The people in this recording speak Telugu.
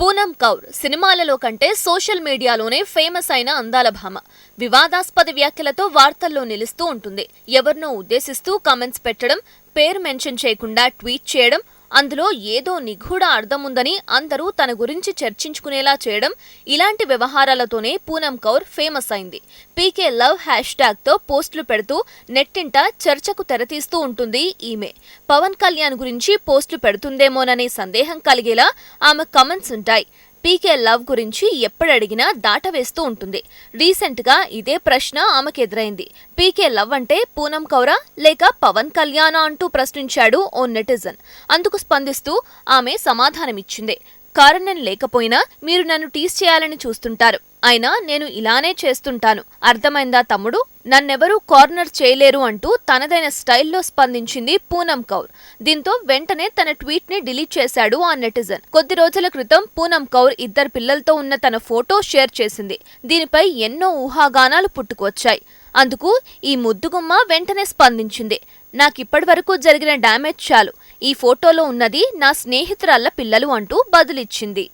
పూనం కౌర్ సినిమాలలో కంటే సోషల్ మీడియాలోనే ఫేమస్ అయిన అందాల భామ. వివాదాస్పద వ్యాఖ్యలతో వార్తల్లో నిలుస్తూ ఉంటుంది. ఎవరినో ఉద్దేశిస్తూ కామెంట్స్ పెట్టడం పేరు మెన్షన్ చేయకుండా ట్వీట్ చేయడం అందులో ఏదో నిగూఢ అర్థముందని అందరూ తన గురించి చర్చించుకునేలా చేయడం ఇలాంటి వ్యవహారాలతోనే పూనం కౌర్ ఫేమస్ అయింది. పీకే లవ్ హ్యాష్ ట్యాగ్తో పోస్టులు పెడుతూ నెట్టింట చర్చకు తెరతీస్తూ ఉంటుంది ఈమె. పవన్ కళ్యాణ్ గురించి పోస్టులు పెడుతుందేమోననే సందేహం కలిగేలా ఆమె కమెంట్స్ ఉంటాయి. పీకే లవ్ గురించి ఎప్పుడడిగినా దాటవేస్తూ ఉంటుంది. రీసెంట్గా ఇదే ప్రశ్న ఆమెకు ఎదురైంది పీకే లవ్ అంటే పూనం కౌరా లేక పవన్ కళ్యాణ అంటూ ప్రశ్నించాడు ఓ నెటిజన్. అందుకు స్పందిస్తూ ఆమె సమాధానమిచ్చింది. కారణం లేకపోయినా మీరు నన్ను టీస్ చేయాలని చూస్తుంటారు. అయినా నేను ఇలానే చేస్తుంటాను. అర్థమైందా తమ్ముడు? నన్నెవరూ కార్నర్ చేయలేరు అంటూ తనదైన స్టైల్లో స్పందించింది పూనం కౌర్. దీంతో వెంటనే తన ట్వీట్ని డిలీట్ చేశాడు ఆ నెటిజన్. కొద్ది రోజుల క్రితం పూనం కౌర్ ఇద్దరు పిల్లలతో ఉన్న తన ఫోటో షేర్ చేసింది. దీనిపై ఎన్నో ఊహాగానాలు పుట్టుకొచ్చాయి అందుకు ఈ ముద్దుగుమ్మ వెంటనే స్పందించింది. నాకిప్పటి వరకు జరిగిన డ్యామేజ్ చాలు. ఈ ఫోటోలో ఉన్నది నా స్నేహితురాళ్ళ పిల్లలు అంటూ బదులిచ్చింది.